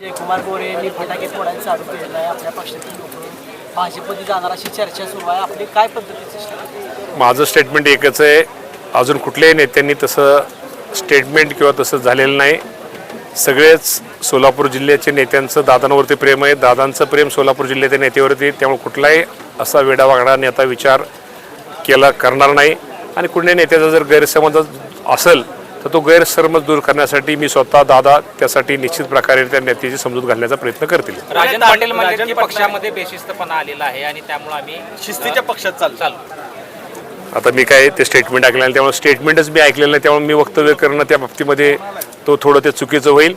जयकुमार गोरे यांनी फटाके फोडायला चालू केलेलं आहे आपल्या पक्षातील लोक. भाजपमध्ये जाणार अशी चर्चा सुरू आहे. आपली काय पद्धतीची माझं स्टेटमेंट एकच आहे. अजून कुठल्याही नेत्यांनी तसं स्टेटमेंट किंवा तसं झालेलं नाही. सगळेच सोलापूर जिल्ह्याचे नेत्यांचं दादांवरती प्रेम आहे. दादांचं प्रेम सोलापूर जिल्ह्याच्या नेत्यावरती त्यामुळे कुठलाही असा वेडा वेडावागडा नेता विचार केला करणार नाही. आणि कुठल्याही नेत्याचा जर गैरसमज असेल तर तो गैरसमज दूर करण्यासाठी मी स्वतः दादा त्यासाठी निश्चित प्रकारे त्या नेत्याची समजूत घालण्याचा प्रयत्न करतील. राजन पाटील म्हणजे की पक्षामध्ये बेशिस्तपणा आलेला आहे आणि त्यामुळे आम्ही शिस्तीच्या पक्षात चालू चालू आता मी काय ते स्टेटमेंट ऐकलं नाही त्यामुळे स्टेटमेंटच मी ऐकलेलं नाही त्यामुळे मी वक्तव्य करणं त्या बाबतीमध्ये तो थोडं ते चुकीचं होईल.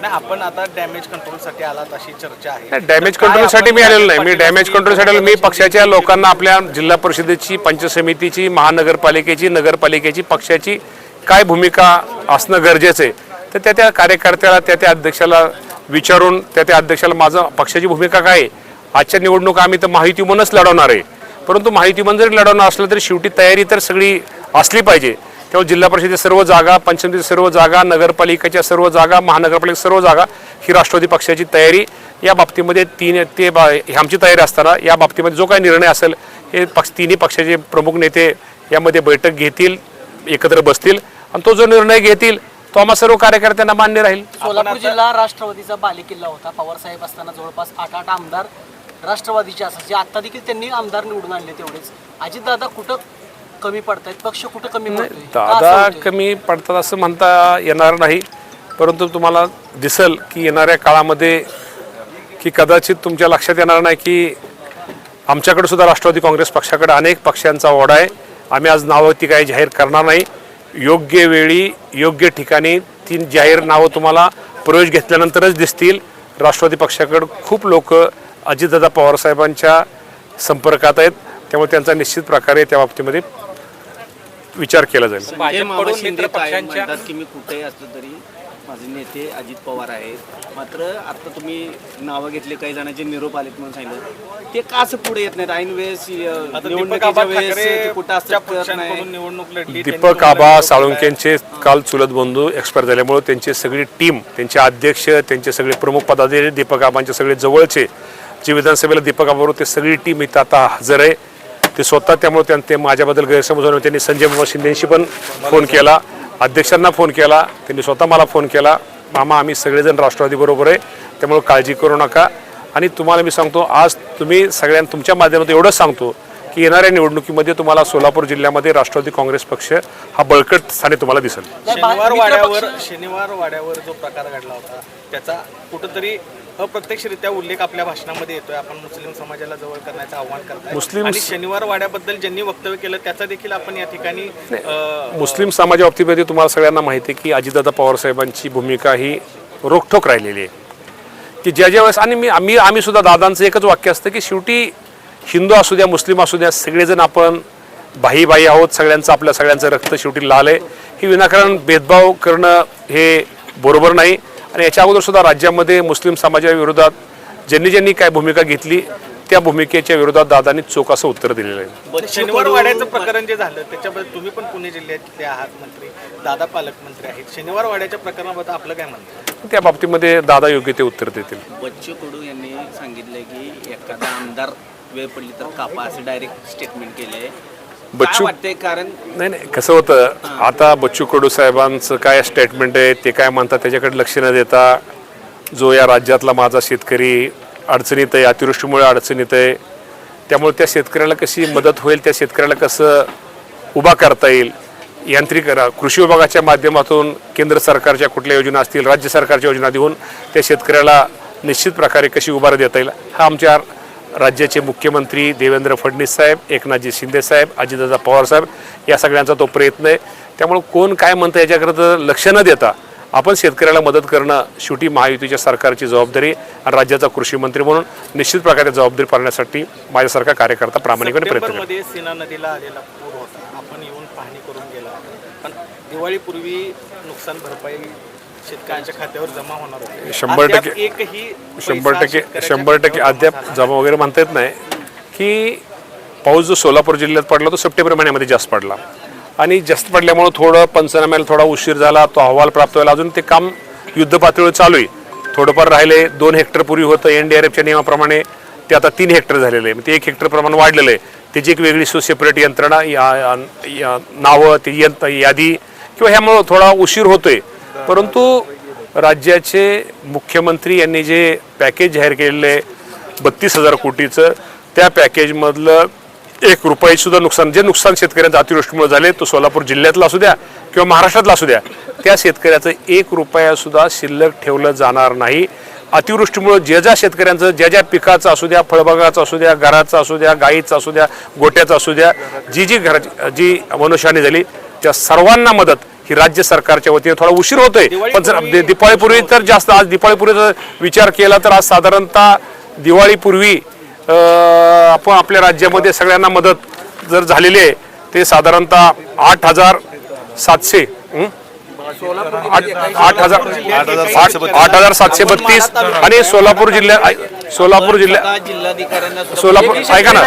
नाही आपण आता डॅमेज कंट्रोलसाठी आलात अशी चर्चा आहे. डॅमेज कंट्रोलसाठी मी आलेलो नाही. मी पाटील डॅमेज कंट्रोलसाठी आलेलो मी पक्षाची पक्षाच्या लोकांना आपल्या जिल्हा परिषदेची पंचायत समितीची महानगरपालिकेची नगरपालिकेची पक्षाची काय भूमिका असणं गरजेचं आहे तर त्या त्या कार्यकर्त्याला त्या त्या अध्यक्षाला विचारून त्या त्या अध्यक्षाला माझं पक्षाची भूमिका काय आहे? आजच्या निवडणुका आम्ही तर माहिती म्हणूनच लढवणार आहे. परंतु माहिती म्हणून जरी लढवणार असलं तरी शेवटी तयारी तर सगळी असली पाहिजे. तेव्हा जिल्हा परिषदेच्या सर्व जागा पंचमतीच्या सर्व जागा नगरपालिकेच्या सर्व जागा महानगरपालिका सर्व जागा ही राष्ट्रवादी पक्षाची तयारी. या बाबतीमध्ये तीन ते बा आमची तयारी असताना या बाबतीमध्ये जो काही निर्णय असेल हे पक्ष तिन्ही पक्षाचे प्रमुख नेते यामध्ये बैठक घेतील एकत्र बसतील. आणि तो जो निर्णय घेतील तो आम्हा सर्व कार्यकर्त्यांना मान्य राहील. सोलापूर जिल्हा राष्ट्रवादीचा बालेकिल्ला होता. पवार साहेब असताना जवळपास आठ आठ आमदार राष्ट्रवादीचे असायचे आता देखील त्यांनी आमदार निवडून आणले तेवढेच. अजितदादा कुठं कमी पडतायत? पक्ष कुठं कमी पडतोय? का असं दादा होतंय? कमी पडतात असं म्हणता येणार नाही. परंतु तुम्हाला दिसल की येणाऱ्या काळामध्ये की कदाचित तुमच्या लक्षात येणार नाही की आमच्याकडे सुद्धा राष्ट्रवादी काँग्रेस पक्षाकडे अनेक पक्षांचा ओढा आहे. आम्ही आज नावं ती काही जाहीर करणार नाही. योग्य वेळी योग्य ठिकाणी ती जाहीर नावं तुम्हाला प्रवेश घेतल्यानंतरच दिसतील. राष्ट्रवादी पक्षाकडे खूप लोक अजितदादा पवारसाहेबांच्या संपर्कात आहेत. त्यामुळे त्यांचा निश्चित प्रकारे त्या बाबतीमध्ये विचार केला जाईल. माझे नेते अजित पवार आहेत. मात्र आता तुम्ही नावं घेतले काही जणांचे निरोप आलेत म्हणून सांगितलं. ते का असं पुढे येत नाहीत? ऐन वेळेस दीपक निवडणुकीच्या आबा वेळेस ते कुठं ठाकरेच्या असतात कळत पक्षांकडून नाही निवडणूक लढली दीपक आबा साळुंकेंचे काल चुलत बंधू एक्सपायर झाल्यामुळे त्यांची सगळी टीम त्यांचे अध्यक्ष त्यांचे सगळे प्रमुख पदाधिकारी दीपक आबांचे सगळे जवळचे जे विधानसभेला दीपक आबाबरोबर ते सगळी टीम इथं आता हजर आहे. ते स्वतः त्यामुळे त्यां ते माझ्याबद्दल गैरसमज होऊन त्यांनी संजय बाबा शिंदेशी पण फोन केला. अध्यक्षांना फोन केला त्यांनी स्वतः मला फोन केला मामा आम्ही सगळेजण राष्ट्रवादीबरोबर आहे त्यामुळं काळजी करू नका. आणि तुम्हाला मी सांगतो आज तुम्ही सगळ्यांना तुमच्या माध्यमातून एवढंच सांगतो की येणाऱ्या निवडणुकीमध्ये तुम्हाला सोलापूर जिल्ह्यामध्ये राष्ट्रवादी काँग्रेस पक्ष हा बळकट स्थानी तुम्हाला दिसेल. शनिवार वाड्यावर शनिवार वाड्यावर जो प्रकार घडला होता त्याचा कुठंतरी अप्रत्यक्षरित्या उल्लेख आपल्या भाषणामध्ये येतोय. आपण मुस्लिम समाजाला जवळ करण्याचं आव्हान करताय. मुस्लिम- आणि शनिवार वाड्याबद्दल ज्यांनी वक्तव्य केलं त्याचा देखील आपण या ठिकाणी मुस्लिम समाजा बाबतीमध्ये तुम्हाला सगळ्यांना माहिती आहे की अजितदादा पवारसाहेबांची भूमिका ही रोखठोक राहिलेली आहे. की ज्या ज्या वेळेस आणि मी आम्ही आम्ही सुद्धा दादांचं एकच वाक्य असतं की शेवटी हिंदू असू द्या मुस्लिम असू द्या सगळेजण आपण भाई भाई आहोत. सगळ्यांचं आपल्या सगळ्यांचं रक्त शेवटी लाल आहे. ही विनाकारण भेदभाव करणं हे बरोबर नाही. आणि याच्या अगोदर सुद्धा राज्यामध्ये मुस्लिम समाजाच्या विरोधात ज्यांनी ज्यांनी काय भूमिका घेतली त्या भूमिकेच्या विरोधात दादांनी चोख असं उत्तर दिलेलं आहे. शनिवार वाड्याचं प्रकरण जे झालं त्याच्याबद्दल तुम्ही पण पुणे जिल्ह्यातले आहात मंत्री दादा पालकमंत्री आहेत. शनिवार वाड्याच्या प्रकरणाबद्दल आपलं काय म्हणणं त्या बाबतीमध्ये दादा योग्य ते उत्तर देतील. बच्चू कडू यांनी सांगितलंय की एखादा आमदार वेळ पडली तर कापा असं डायरेक्ट स्टेटमेंट काय बच्चू वाटतंय? कारण नाही नाही कसं होतं आता बच्चू कडू साहेबांचं काय स्टेटमेंट आहे ते काय म्हणतात त्याच्याकडे लक्ष न देता जो या राज्यातला माझा शेतकरी अडचणीत आहे अतिवृष्टीमुळे अडचणीत आहे त्यामुळे त्या शेतकऱ्याला कशी मदत होईल त्या शेतकऱ्याला कसं उभा करता येईल यांत्रिक कृषी विभागाच्या माध्यमातून केंद्र सरकारच्या कुठल्या योजना असतील राज्य सरकारच्या योजना देऊन त्या शेतकऱ्याला निश्चित प्रकारे कशी उभार देता येईल हा आमच्या राज्याचे मुख्यमंत्री देवेंद्र फडणवीस साहेब एकनाथजी शिंदे साहेब अजितदादा पवार साहेब या सगळ्यांचा तो प्रयत्न आहे. त्यामुळं कोण काय म्हणतं याच्याकडे लक्ष न देता आपण शेतकऱ्याला मदत करणं शेवटी महायुतीच्या सरकारची जबाबदारी आणि राज्याचा कृषी मंत्री म्हणून निश्चित प्रकारे जबाबदारी पाळण्यासाठी माझ्यासारखा कार्यकर्ता प्रामाणिकपणे प्रयत्न नदीला आलेला पूर होता. आपण येऊन पाहणी करून गेला दिवाळीपूर्वी नुकसान भरपाई शेतकऱ्यांच्या खात्यावर जमा होणार होती. शंभर टक्के- एकही शंभर टक्के शंभर टक्के अद्याप जमा वगैरे म्हणता येत नाही. की पाऊस जो सोलापूर जिल्ह्यात पडला तो सप्टेंबर महिन्यामध्ये जास्त पडला. आणि जास्त पडल्यामुळं थोडं पंचनाम्याला थोडा उशीर झाला तो अहवाल प्राप्त व्हायला अजून ते काम युद्ध पातळीवर चालू आहे. थोडंफार राहिले दोन हेक्टर पूर्वी होतं एन डी आर एफच्या नियमाप्रमाणे ते आता तीन हेक्टर झालेलं आहे. ते एक हेक्टर प्रमाण वाढलेलं आहे. त्याची एक वेगळी सो सेपरेट यंत्रणा या, नावं ती यंत यादी किंवा ह्यामुळं थोडा उशीर होतोय. परंतु राज्याचे मुख्यमंत्री यांनी जे पॅकेज जाहीर केलेलं आहे बत्तीस हजार कोटीचं त्या पॅकेजमधलं एक रुपयासुद्धा नुकसान जे नुकसान शेतकऱ्यांचं अतिवृष्टीमुळे झाले तो सोलापूर जिल्ह्यातला असू द्या किंवा महाराष्ट्रातला असू द्या त्या शेतकऱ्याचं एक रुपयासुद्धा शिल्लक ठेवलं जाणार नाही. अतिवृष्टीमुळे ज्या ज्या शेतकऱ्यांचं ज्या ज्या पिकाचं असू द्या फळबागाचं असू द्या घराचं असू द्या गाईचं असू द्या गोट्याचं असू द्या जी जी घराची जी मनुष्याने झाली त्या सर्वांना मदत ही राज्य सरकारच्या वतीने थोडा उशीर होतोय पण जर दिवाळीपूर्वी तर जास्त आज दिवाळीपूर्वीचा विचार केला तर आज साधारणतः दिवाळीपूर्वी आपण आपल्या राज्यामध्ये सगळ्यांना मदत जर झालेली आहे ते साधारणतः आठ हजार सातशे? आठ आठ हजार आठ हजार सातशे बत्तीस आणि सोलापूर जिल्ह्यात सोलापूर जिल्ह्यात जिल्हाधिकाऱ्यांना सोलापूर ऐका ना.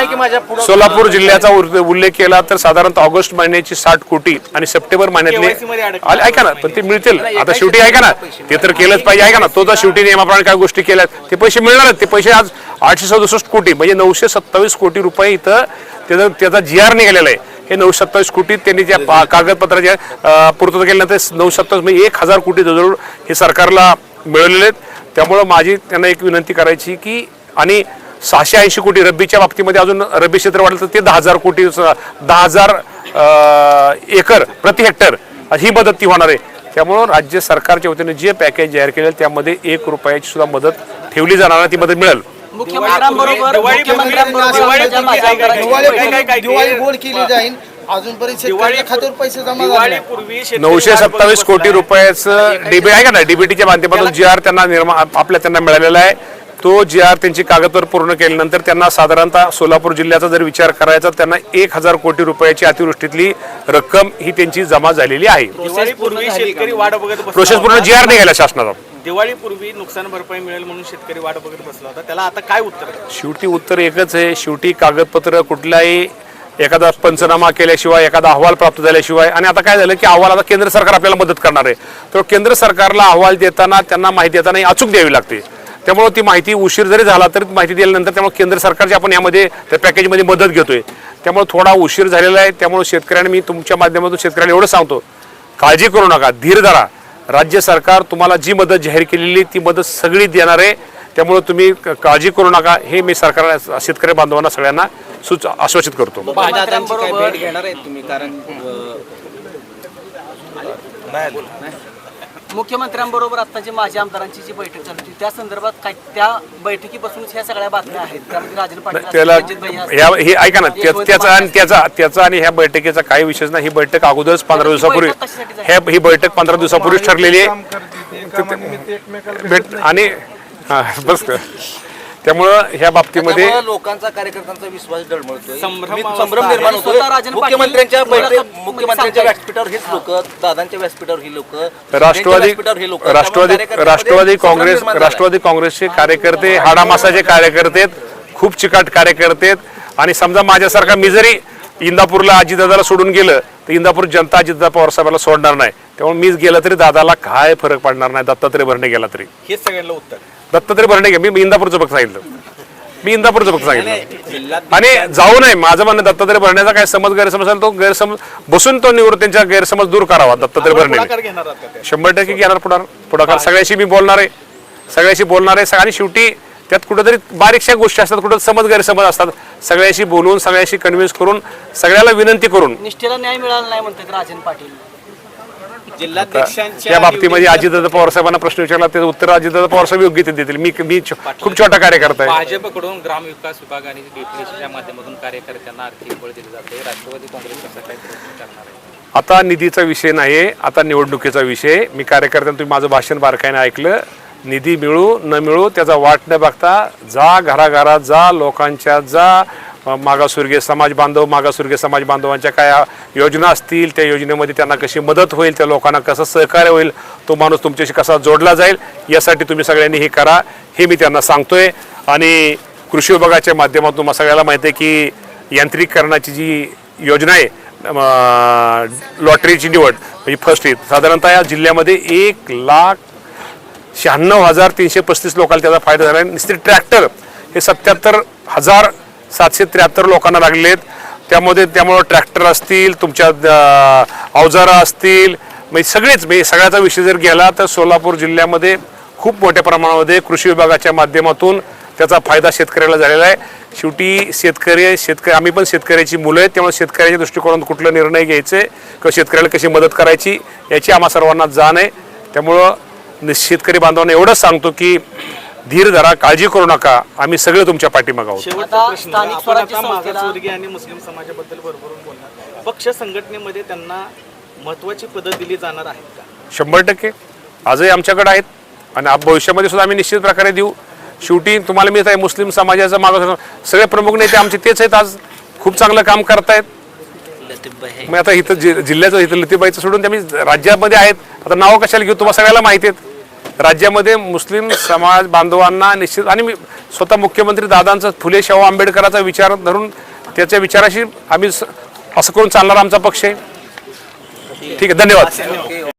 सोलापूर जिल्ह्याचा उर- उल्लेख केला तर साधारणतः ऑगस्ट महिन्याची साठ कोटी आणि सप्टेंबर महिन्यातले KYC मध्ये अडकले. आले- ऐका ना पण ते मिळतील. आता शेवटी ऐका ना ते तर केलंच पाहिजे. ऐका ना तो जर शेवटी नियमाप्रमाणे काय गोष्टी केल्या ते पैसे मिळणार ते पैसे आज आठशे सदुसष्ट कोटी म्हणजे नऊशे सत्तावीस कोटी रुपये इथं त्याचा त्याचा जी आर निघालेला आहे. हे नऊ सत्तावीस कोटी त्यांनी ज्या पा- कागदपत्राच्या अं, पूर्तता केल्यानंतर नऊ सत्तावीस म्हणजे एक हजार कोटी जवळ हे सरकारला मिळवलेले आहेत. त्यामुळं माझी त्यांना एक विनंती करायची की आणि सहाशे ऐंशी कोटी रब्बीच्या बाबतीमध्ये अजून रब्बी क्षेत्र वाढलं तर ते दहा हजार कोटी दहा हजार एकर प्रति हेक्टर ही मदत ती होणार आहे त्यामुळं राज्य सरकारच्या वतीने जे पॅकेज जाहीर केलं त्यामध्ये एक रुपयाची सुद्धा मदत ठेवली जाणार ती मदत मिळेल मुख्यमंत्र्यांबरोबर दिवाळी- गोड केली जाईल अजूनपर्यंत शेतकऱ्याच्या खात्यावर पैसे जमा झाले नाही. दिवाळीपूर्वी शेतकरी नऊशे वाट बघत सत्तावीस कोटी बसलाय. रुपयाचं डीबी आहे का ना डीबीटीच्या माध्यमातून जी आर त्यांना निर्मा आपल्या त्यांना मिळालेला आहे तो जी आर त्यांची कागदपत्र पूर्ण केल्यानंतर त्यांना साधारणतः सोलापूर जिल्ह्याचा जर विचार करायचा तर त्यांना एक हजार कोटी रुपयाची अतिवृष्टीतली रक्कम ही त्यांची जमा झालेली आहे दिवाळीपूर्वी शेतकरी वाट बघत बसला प्रोसेस पूर्ण होता. जी आर निघाला शासनाचा दिवाळीपूर्वी नुकसान भरपाई मिळेल म्हणून शेतकरी वाट बघत बसला होता त्याला आता काय उत्तर आहे? शेवटी उत्तर एकच आहे शेवटी कागदपत्र कुठलाही एखादा पंचनामा केल्याशिवाय एखादा अहवाल प्राप्त झाल्याशिवाय आणि आता काय झालं की अहवाल आता केंद्र सरकार आपल्याला मदत करणार आहे. तर केंद्र सरकारला अहवाल देताना त्यांना माहिती देताना ही अचूक द्यावी लागते. त्यामुळे ती माहिती उशीर जरी झाला तरी माहिती दिल्यानंतर त्यामुळे केंद्र सरकारची आपण यामध्ये त्या पॅकेजमध्ये मदत घेतोय. त्यामुळे थोडा उशीर झालेला आहे. त्यामुळे शेतकऱ्यांनी मी तुमच्या माध्यमातून शेतकऱ्यांना एवढं सांगतो काळजी करू नका. धीर धरा. राज्य सरकार तुम्हाला जी मदत जाहीर केलेली ती मदत सगळी देणार आहे. त्यामुळे तुम्ही काळजी करू नका. हे मी सरकार शेतकरी बांधवांना सगळ्यांना सुच आश्वासित करतो. दादांची काय भेट घेणार आहेत तुम्ही? कारण अं, मुख्यमंत्र्यांबरोबर आता जी माझ्या आमदारांची जी बैठक झाली होती त्या संदर्भात काय त्या बैठकीपासूनच ह्या सगळ्या बातम्या आहेत त्यामध्ये राजन पाटील त्याला ह्या हे ऐका ना त्याचा आणि त्याचा त्याचा आणि ह्या बैठकीचा काही विषय नाही. ही बैठक अगोदरच पंधरा दिवसापूर्वी? ह्या ही बैठक पंधरा दिवसापूर्वीच ठरलेली आहे. आणि हा बस का. त्यामुळं ह्या बाबतीमध्ये त्यामुळं लोकांचा कार्यकर्त्यांचा विश्वास डळमळतोय संभ्रम मी-. निर्माण आणि होतोय स्वतः राजन पाटील मुख्यमंत्र्यांच्या बैठक मुख्यमंत्र्यांच्या सांगतायत. व्यासपीठावर हेच लोक दादांच्या व्यासपीठावर ही लोक राष्ट्रवादी हे लोक राष्ट्रवादी राष्ट्रवादी काँग्रेस राष्ट्रवादी काँग्रेसचे कार्यकर्ते हाडामासाचे कार्यकर्ते आहेत, खूप चिकाट कार्यकर्ते आहेत. आणि समजा माझ्यासारखा मी जरी इंदापूरला अजितदादाला सोडून गेलं तर इंदापूर जनता अजितदादा पवार साहेबाला सोडणार नाही. त्यामुळे मीच गेलं तरी दादाला काय फरक पडणार नाही दत्तात्रय भरणे गेला तरी. हेच सगळ्यांना उत्तर. दत्तात्रय भरणे मी इंदापूरचं फक्त सांगितलं. मी इंदापूरचं फक्त सांगितलं. आणि जाऊ नये माझं म्हणणं दत्तात्रय भरण्याचा काय समज गैरसमज असेल तो गैरसमज बसून तो निवृत्त त्यांच्या गैरसमज दूर करावा दत्तात्रय भरणे? शंभर टक्के घेणार पुढार पुढाकार सगळ्याशी मी बोलणार आहे. सगळ्याशी बोलणार आहे. आणि शेवटी त्यात कुठेतरी बारीकशा गोष्टी असतात कुठं समज गैरसमज असतात. सगळ्याशी बोलून सगळ्याशी कन्व्हिन्स करून सगळ्याला विनंती करून. निष्ठेला न्याय मिळाला नाही म्हणतात राजन पाटील. जिल्हाध्यक्षांच्या या बाबतीमध्ये अजितदादा पवार साहेबांना प्रश्न विचारला त्याचं उत्तर अजितदादा पवार साहेब योग्य ते देतील. मी मी छो- खूप छोटा कार्यकर्ता आहे. भाजपकडून ग्रामविकास विभाग आणि डेप्युटेशनच्या माध्यमातून कार्यकर्त्यांना आर्थिक बळ दिले जाते राष्ट्रवादी काँग्रेस कसा काय प्रयत्न करणार आहे. आता निधीचा विषय नाही आता निवडणुकीचा विषय. मी कार्यकर्त्यांना तुम्ही माझं भाषण बारकाईने ऐकलं. निधी मिळू न मिळू त्याचा वाट न बघता जा घराघरात जा लोकांच्या जा मागासवर्गीय समाज बांधव मागासवर्गीय समाज बांधवांच्या काय योजना असतील त्या योजनेमध्ये त्यांना कशी मदत होईल त्या लोकांना कसं सहकार्य होईल तो माणूस तुमच्याशी कसा जोडला जाईल यासाठी तुम्ही सगळ्यांनी हे करा हे मी त्यांना सांगतोय. आणि कृषी विभागाच्या माध्यमातून तुम्हाला सगळ्याला माहिती आहे की यांत्रिकीकरणाची जी योजना आहे लॉटरीची निवड म्हणजे फर्स्ट येत साधारणतः या जिल्ह्यामध्ये एक लाख शहाण्णव हजार तीनशे पस्तीस लोकांना त्याचा फायदा झाला आहे नुसते ट्रॅक्टर हे सत्याहत्तर हजार सातशे त्र्याहत्तर लोकांना लागले आहेत. त्यामध्ये त्यामुळं ट्रॅक्टर असतील तुमच्या अवजारं असतील म्हणजे सगळेच म्हणजे सगळ्याचा विषय जर गेला तर सोलापूर जिल्ह्यामध्ये खूप मोठ्या प्रमाणामध्ये कृषी विभागाच्या माध्यमातून त्याचा फायदा शेतकऱ्याला झालेला आहे. शेवटी शेतकरी शेतकरी आम्ही पण शेतकऱ्याची मुलं आहेत त्यामुळे शेतकऱ्याच्या दृष्टिकोनातून कुठला निर्णय घ्यायचे किंवा शेतकऱ्याला कशी मदत करायची याची आम्हा सर्वांना जाण आहे. त्यामुळं शेतकरी बांधवांना एवढंच सांगतो की धीर धरा काळजी करू नका. आम्ही सगळे तुमच्या पाठीमागे आहोत. आणि मुस्लिम समाजाबद्दल भरभरून बोलणार. पक्ष संघटनेमध्ये त्यांना महत्वाची पदं दिली जाणार आहेत का? शंभर टक्के. आजही आमच्याकडे आहेत. आणि आप- भविष्यामध्ये सुद्धा आम्ही निश्चित प्रकारे देऊ. शेवटी तुम्हाला मी आहे मुस्लिम समाजाचा मागास सगळे प्रमुख नेते आमचे तेच आहेत आज. खूप चांगलं काम करतायत. मग आता इथं जि जिल्ह्याचं इथं लतीबाईचं सोडून ते आम्ही राज्यामध्ये आहेत. आता नावं कशाला घेऊ? तुम्हाला सगळ्याला माहिती आहेत. राज्यामध्ये मुस्लिम समाज बांधवांना निश्चित आणि मी स्वतः मुख्यमंत्री दादांचा फुले शाहू आंबेडकराचा विचार धरून त्याच्या विचाराशी आम्ही स- असं करून चालणारा आमचा पक्ष आहे. ठीक आहे धन्यवाद.